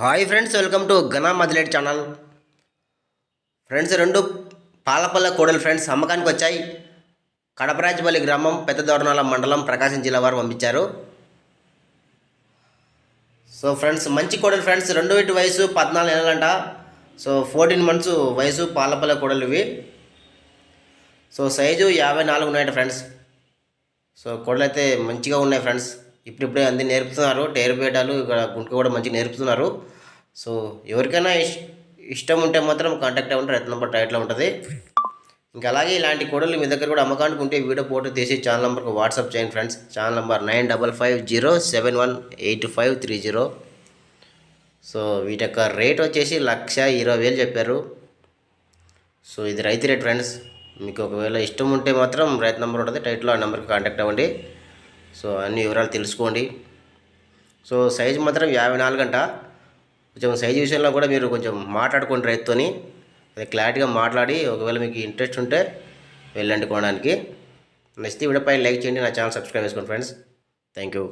Hi friends welcome to Ghana Madilet channel. Friends రెండు పాలపల్ల కోడలు ఫ్రెండ్స్ అమ్మకానికి వచ్చాయి. కడపరాజపల్లి గ్రామం పెద్ద దోరణాల మండలం ప్రకాశం జిల్లా వారు పంపించారు. సో ఫ్రెండ్స్ మంచి కోడలు ఫ్రెండ్స్ రెండు ఇటు వయసు పద్నాలుగు నెలలంట. సో ఫోర్టీన్ మంత్స్ వయసు పాలపల్ల కోడలు ఇవి సో సైజు యాభై నాలుగు ఉన్నాయట ఫ్రెండ్స్. సో కోడలు అయితే మంచిగా ఉన్నాయి ఫ్రెండ్స్. ఇప్పుడిప్పుడే అన్ని నేర్పుతున్నారు టైర్ పీటాలు ఇక్కడ గుంటూరు కూడా మంచిగా నేర్పుతున్నారు. సో ఎవరికైనా ఇష్టం ఉంటే మాత్రం కాంటాక్ట్ అవ్వండి రైతు నెంబర్ టైట్లో ఉంటుంది. ఇంకా అలాగే ఇలాంటి కోడలు మీ దగ్గర కూడా అమ్మకానికి ఉంటే వీడియో ఫోటో తీసి ఛానల్ నెంబర్కి వాట్సాప్ చేయండి friends. Channel number nine double five zero seven one eight five three zero. So వీటి యొక్క రేట్ వచ్చేసి లక్ష ఇరవై వేలు చెప్పారు. సో ఇది రైతు రేట్ ఫ్రెండ్స్. మీకు ఒకవేళ ఇష్టం ఉంటే మాత్రం రైతు నెంబర్ ఉంటుంది టైట్లో ఆ నెంబర్కి కాంటాక్ట్ అవ్వండి. సో అన్ని వివరాలు తెలుసుకోండి. సో సైజు మాత్రం యాభై నాలుగు కొంచెం సైజు విషయంలో కూడా మీరు కొంచెం మాట్లాడుకోండి రైతుతోని. అది క్లారిటీగా మాట్లాడి ఒకవేళ మీకు ఇంట్రెస్ట్ ఉంటే వెళ్ళండి కొనడానికి. నెక్స్ట్ వీడియోపై లైక్ చేయండి నా ఛానల్ సబ్స్క్రైబ్ చేసుకోండి ఫ్రెండ్స్. Thank you.